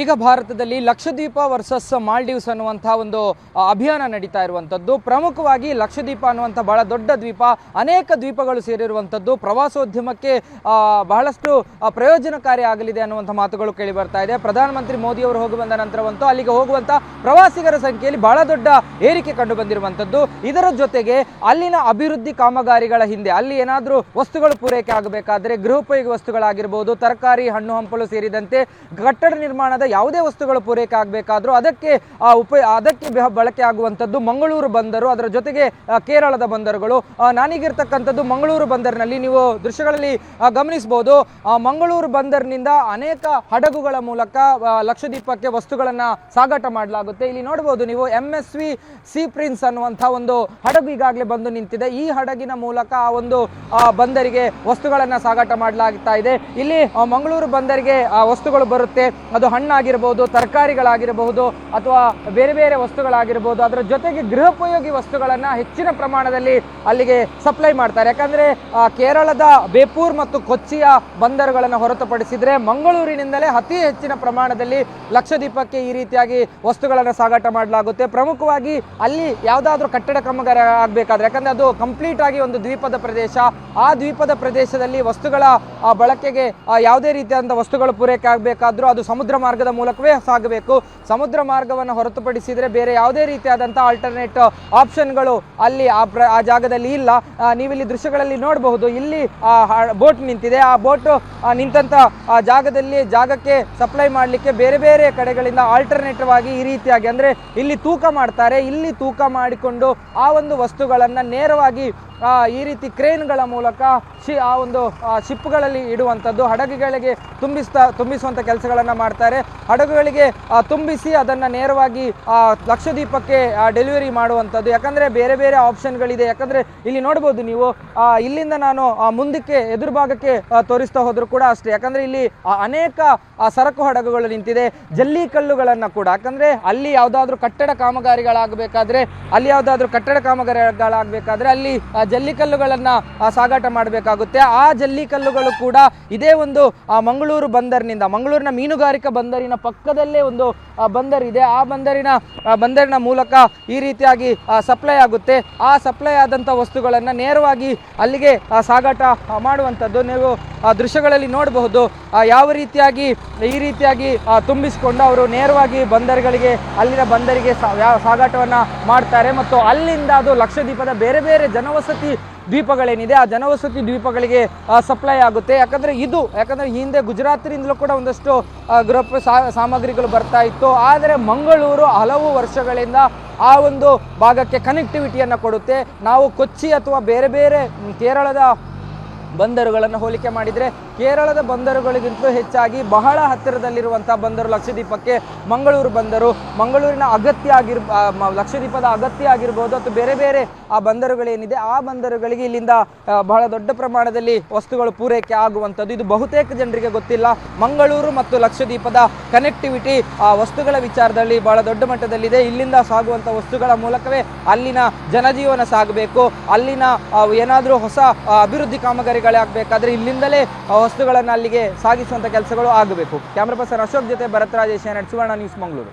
ಈಗ ಭಾರತದಲ್ಲಿ ಲಕ್ಷದ್ವೀಪ ವರ್ಸಸ್ ಮಾಲ್ಡೀವ್ಸ್ ಅನ್ನುವಂತಹ ಒಂದು ಅಭಿಯಾನ ನಡೀತಾ ಇರುವಂಥದ್ದು. ಪ್ರಮುಖವಾಗಿ ಲಕ್ಷದ್ವೀಪ ಅನ್ನುವಂಥ ಬಹಳ ದೊಡ್ಡ ದ್ವೀಪ. ಅನೇಕ ದ್ವೀಪಗಳು ಸೇರಿರುವಂಥದ್ದು. ಪ್ರವಾಸೋದ್ಯಮಕ್ಕೆ ಬಹಳಷ್ಟು ಪ್ರಯೋಜನಕಾರಿ ಆಗಲಿದೆ ಅನ್ನುವಂಥ ಮಾತುಗಳು ಕೇಳಿ ಬರ್ತಾ ಇದೆ. ಪ್ರಧಾನಮಂತ್ರಿ ಮೋದಿ ಅವರು ಹೋಗಿ ಬಂದ ನಂತರವಂತೂ ಅಲ್ಲಿಗೆ ಹೋಗುವಂಥ ಪ್ರವಾಸಿಗರ ಸಂಖ್ಯೆಯಲ್ಲಿ ಬಹಳ ದೊಡ್ಡ ಏರಿಕೆ ಕಂಡು ಬಂದಿರುವಂಥದ್ದು. ಇದರ ಜೊತೆಗೆ ಅಲ್ಲಿನ ಅಭಿವೃದ್ಧಿ ಕಾಮಗಾರಿಗಳ ಹಿಂದೆ, ಅಲ್ಲಿ ಏನಾದರೂ ವಸ್ತುಗಳು ಪೂರೈಕೆ ಆಗಬೇಕಾದರೆ ಗೃಹೋಪಯೋಗಿ ವಸ್ತುಗಳಾಗಿರ್ಬೋದು, ತರಕಾರಿ, ಹಣ್ಣು, ಹಂಪಲು ಸೇರಿದಂತೆ ಕಟ್ಟಡ ನಿರ್ಮಾಣದ ಯಾವುದೇ ವಸ್ತುಗಳು ಪೂರೈಕೆ ಆಗಬೇಕಾದರೂ ಅದಕ್ಕೆ ಉಪ, ಅದಕ್ಕೆ ಬಳಕೆ ಆಗುವಂಥದ್ದು ಮಂಗಳೂರು ಬಂದರು. ಅದರ ಜೊತೆಗೆ ಕೇರಳದ ಬಂದರುಗಳು. ನಾನೀಗಿರ್ತಕ್ಕಂಥದ್ದು ಮಂಗಳೂರು ಬಂದರಿನಲ್ಲಿ ನೀವು ದೃಶ್ಯಗಳಲ್ಲಿ ಗಮನಿಸಬಹುದು. ಮಂಗಳೂರು ಬಂದರಿನಿಂದ ಅನೇಕ ಹಡಗುಗಳ ಮೂಲಕ ಲಕ್ಷ ಲಕ್ಷದ್ವೀಪಕ್ಕೆ ವಸ್ತುಗಳನ್ನು ಸಾಗಾಟ ಮಾಡಲಾಗುತ್ತೆ. ಇಲ್ಲಿ ನೋಡಬಹುದು ನೀವು M S V C Prince ಅನ್ನುವಂಥ ಒಂದು ಹಡಗು ಈಗಾಗಲೇ ಬಂದು ನಿಂತಿದೆ. ಈ ಹಡಗಿನ ಮೂಲಕ ಆ ಒಂದು ಬಂದರಿಗೆ ವಸ್ತುಗಳನ್ನು ಸಾಗಾಟ ಮಾಡಲಾಗ್ತಾ ಇದೆ. ಇಲ್ಲಿ ಮಂಗಳೂರು ಬಂದರಿಗೆ ವಸ್ತುಗಳು ಬರುತ್ತೆ. ಅದು ಹಣ್ಣಾಗಿರ್ಬೋದು ತರಕಾರಿಗಳಾಗಿರಬಹುದು ಅಥವಾ ಬೇರೆ ಬೇರೆ ವಸ್ತುಗಳಾಗಿರ್ಬೋದು, ಅದರ ಜೊತೆಗೆ ಗೃಹೋಪಯೋಗಿ ವಸ್ತುಗಳನ್ನು ಹೆಚ್ಚಿನ ಪ್ರಮಾಣದಲ್ಲಿ ಅಲ್ಲಿಗೆ ಸಪ್ಲೈ ಮಾಡ್ತಾರೆ. ಯಾಕಂದ್ರೆ ಕೇರಳದ ಬೇಪೂರ್ ಮತ್ತು ಕೊಚ್ಚಿಯ ಬಂದರುಗಳನ್ನು ಹೊರತುಪಡಿಸಿದರೆ ಮಂಗಳೂರಿನಿಂದಲೇ ಅತಿ ಹೆಚ್ಚಿನ ಪ್ರಮಾಣದಲ್ಲಿ ಲಕ್ಷದ್ವೀಪಕ್ಕೆ ಈ ರೀತಿಯಾಗಿ ವಸ್ತುಗಳನ್ನು ಸಾಗಾಟ ಮಾಡಲಾಗುತ್ತೆ. ಪ್ರಮುಖವಾಗಿ ಅಲ್ಲಿ ಯಾವುದಾದ್ರೂ ಕಟ್ಟಡ ಕ್ರಮಗಾರ ಆಗಬೇಕಾದ್ರೆ, ಯಾಕಂದ್ರೆ ಅದು ಕಂಪ್ಲೀಟ್ ಆಗಿ ಒಂದು ದ್ವೀಪದ ಪ್ರದೇಶ. ಆ ದ್ವೀಪದ ಪ್ರದೇಶದಲ್ಲಿ ವಸ್ತುಗಳ ಬಳಕೆಗೆ ಯಾವುದೇ ರೀತಿಯಾದಂಥ ವಸ್ತುಗಳು ಪೂರೈಕೆ ಆಗಬೇಕಾದ್ರೂ ಅದು ಸಮುದ್ರ ಮಾರ್ಗದ ಮೂಲಕವೇ ಸಾಗಬೇಕು. ಸಮುದ್ರ ಮಾರ್ಗವನ್ನು ಹೊರತುಪಡಿಸಿದರೆ ಬೇರೆ ಯಾವುದೇ ರೀತಿಯಾದಂಥ ಆಲ್ಟರ್ನೇಟ್ ಆಪ್ಷನ್ಗಳು ಅಲ್ಲಿ ಆ ಆ ಜಾಗದಲ್ಲಿ ಇಲ್ಲ. ಆ, ನೀವಿಲ್ಲಿ ದೃಶ್ಯಗಳಲ್ಲಿ ನೋಡಬಹುದು. ಇಲ್ಲಿ ಬೋಟ್ ನಿಂತಿದೆ. ಆ ಬೋಟ್ ನಿಂತಂಥ ಆ ಜಾಗದಲ್ಲಿ ಜಾಗಕ್ಕೆ ಸಪ್ಲೈ ಮಾಡಲಿಕ್ಕೆ ಬೇರೆ ಬೇರೆ ಕಡೆಗಳಿಂದ ಆಲ್ಟರ್ನೇಟಿವ್ ಆಗಿ ಈ ರೀತಿಯಾಗಿ ಅಂದರೆ ಇಲ್ಲಿ ತೂಕ ಮಾಡ್ತಾರೆ. ಇಲ್ಲಿ ತೂಕ ಮಾಡಿಕೊಂಡು ಆ ಒಂದು ವಸ್ತುಗಳನ್ನು ನೇರವಾಗಿ ಆ, ಈ ರೀತಿ ಕ್ರೇನ್ಗಳ ಮೂಲಕ ಶಿ, ಆ ಒಂದು ಶಿಪ್ಗಳಲ್ಲಿ ಇಡುವಂಥದ್ದು. ಹಡಗುಗಳಿಗೆ ತುಂಬಿಸ್ತಾ, ತುಂಬಿಸುವಂಥ ಕೆಲಸಗಳನ್ನು ಮಾಡ್ತಾರೆ. ಹಡಗುಗಳಿಗೆ ತುಂಬಿಸಿ ಅದನ್ನು ನೇರವಾಗಿ ಲಕ್ಷ ಲಕ್ಷದ್ವೀಪಕ್ಕೆ ಡೆಲಿವರಿ ಮಾಡುವಂಥದ್ದು. ಯಾಕಂದರೆ ಬೇರೆ ಬೇರೆ ಆಪ್ಷನ್ಗಳಿದೆ ಯಾಕಂದರೆ ಇಲ್ಲಿ ನೋಡ್ಬೋದು ನೀವು ಇಲ್ಲಿಂದ ನಾನು ಮುಂದಕ್ಕೆ ಎದುರು ಭಾಗಕ್ಕೆ ತೋರಿಸ್ತಾ ಹೋದರೂ ಕೂಡ ಅಷ್ಟೇ. ಯಾಕಂದರೆ ಇಲ್ಲಿ ಅನೇಕ ಸರಕು ಹಡಗುಗಳು ನಿಂತಿದೆ. ಜಲ್ಲಿ ಕಲ್ಲುಗಳನ್ನು ಕೂಡ. ಯಾಕಂದರೆ ಅಲ್ಲಿ ಯಾವುದಾದ್ರೂ ಕಟ್ಟಡ ಕಾಮಗಾರಿಗಳಾಗಬೇಕಾದ್ರೆ, ಅಲ್ಲಿ ಯಾವುದಾದ್ರೂ ಕಟ್ಟಡ ಕಾಮಗಾರಿಗಳಾಗಬೇಕಾದ್ರೆ ಅಲ್ಲಿ ಆ, ಜಲ್ಲಿ ಕಲ್ಲುಗಳನ್ನು ಸಾಗಾಟ ಮಾಡಬೇಕಾಗುತ್ತೆ. ಆ ಜಲ್ಲಿಕಲ್ಲುಗಳು ಕೂಡ ಇದೇ ಒಂದು ಮಂಗಳೂರು ಬಂದರಿನಿಂದ ಮಂಗಳೂರಿನ ಮೀನುಗಾರಿಕಾ ಬಂದರಿನ ಪಕ್ಕದಲ್ಲೇ ಒಂದು ಬಂದರ್ ಇದೆ. ಆ ಬಂದರಿನ ಬಂದರಿನ ಮೂಲಕ ಈ ರೀತಿಯಾಗಿ ಸಪ್ಲೈ ಆಗುತ್ತೆ. ಆ ಸಪ್ಲೈ ಆದಂಥ ವಸ್ತುಗಳನ್ನು ನೇರವಾಗಿ ಅಲ್ಲಿಗೆ ಸಾಗಾಟ ಮಾಡುವಂಥದ್ದು ನೀವು ದೃಶ್ಯಗಳಲ್ಲಿ ನೋಡಬಹುದು. ಯಾವ ರೀತಿಯಾಗಿ ಈ ರೀತಿಯಾಗಿ ತುಂಬಿಸಿಕೊಂಡು ಅವರು ನೇರವಾಗಿ ಬಂದರ್ಗಳಿಗೆ ಅಲ್ಲಿನ ಬಂದರಿಗೆ ಸಾಗಾಟವನ್ನು ಮಾಡ್ತಾರೆ. ಮತ್ತು ಅಲ್ಲಿಂದ ಅದು ಲಕ್ಷದ್ವೀಪದ ಬೇರೆ ಬೇರೆ ಜನವಸತಿ ದ್ವೀಪಗಳೇನಿದೆ, ಆ ಜನವಸತಿ ದ್ವೀಪಗಳಿಗೆ ಸಪ್ಲೈ ಆಗುತ್ತೆ. ಯಾಕಂದರೆ ಇದು, ಯಾಕಂದರೆ ಹಿಂದೆ ಗುಜರಾತಿನಿಂದಲೂ ಕೂಡ ಒಂದಷ್ಟು ಗೃಹ ಸಾಮಗ್ರಿಗಳು ಬರ್ತಾ ಇತ್ತು. ಆದರೆ ಮಂಗಳೂರು ಹಲವು ವರ್ಷಗಳಿಂದ ಆ ಒಂದು ಭಾಗಕ್ಕೆ ಕನೆಕ್ಟಿವಿಟಿಯನ್ನು ಕೊಡುತ್ತೆ. ನಾವು ಕೊಚ್ಚಿ ಅಥವಾ ಬೇರೆ ಬೇರೆ ಕೇರಳದ ಬಂದರುಗಳನ್ನು ಹೋಲಿಕೆ ಮಾಡಿದರೆ ಕೇರಳದ ಬಂದರುಗಳಿಗಿಂತಲೂ ಹೆಚ್ಚಾಗಿ ಬಹಳ ಹತ್ತಿರದಲ್ಲಿರುವಂಥ ಬಂದರು ಲಕ್ಷದ್ವೀಪಕ್ಕೆ ಮಂಗಳೂರು ಬಂದರು. ಮಂಗಳೂರಿನ ಅಗತ್ಯ ಆಗಿರ್ ಲಕ್ಷದ್ವೀಪದ ಅಗತ್ಯ ಆಗಿರ್ಬೋದು ಅಥವಾ ಬೇರೆ ಬೇರೆ ಆ ಬಂದರುಗಳೇನಿದೆ, ಆ ಬಂದರುಗಳಿಗೆ ಇಲ್ಲಿಂದ ಬಹಳ ದೊಡ್ಡ ಪ್ರಮಾಣದಲ್ಲಿ ವಸ್ತುಗಳು ಪೂರೈಕೆ ಆಗುವಂಥದ್ದು. ಇದು ಬಹುತೇಕ ಜನರಿಗೆ ಗೊತ್ತಿಲ್ಲ. ಮಂಗಳೂರು ಮತ್ತು ಲಕ್ಷದ್ವೀಪದ ಕನೆಕ್ಟಿವಿಟಿ ಆ, ವಸ್ತುಗಳ ವಿಚಾರದಲ್ಲಿ ಬಹಳ ದೊಡ್ಡ ಮಟ್ಟದಲ್ಲಿದೆ. ಇಲ್ಲಿಂದ ಸಾಗುವಂಥ ವಸ್ತುಗಳ ಮೂಲಕವೇ ಅಲ್ಲಿನ ಜನಜೀವನ ಸಾಗಬೇಕು. ಅಲ್ಲಿನ ಏನಾದರೂ ಹೊಸ ಅಭಿವೃದ್ಧಿ ಕಾಮಗಾರಿಗಳೇ ಆಗಬೇಕಾದ್ರೆ ಇಲ್ಲಿಂದಲೇ ವಸ್ತುಗಳನ್ನು ಅಲ್ಲಿಗೆ ಸಾಗಿಸುವಂಥ ಕೆಲಸಗಳು ಆಗಬೇಕು. ಕ್ಯಾಮ್ರಾ ಪರ್ಸನ್ ಅಶೋಕ್ ಜೊತೆ ಭರತ್ ರಾಜೇಶ್ ಏನಾಡ್ ಸುವರ್ಣ ನ್ಯೂಸ್ ಮಂಗಳೂರು.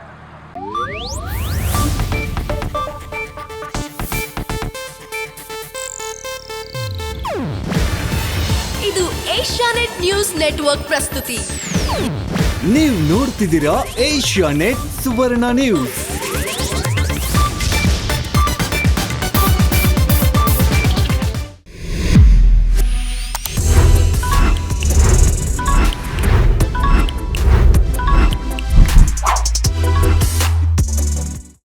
ಇದು ಏಷ್ಯಾನೆಟ್ ನ್ಯೂಸ್ ನೆಟ್ವರ್ಕ್ ಪ್ರಸ್ತುತಿ. ನೀವು ನೋಡ್ತಿದ್ದೀರಾ ಏಷ್ಯಾ ನೆಟ್ ಸುವರ್ಣ ನ್ಯೂಸ್.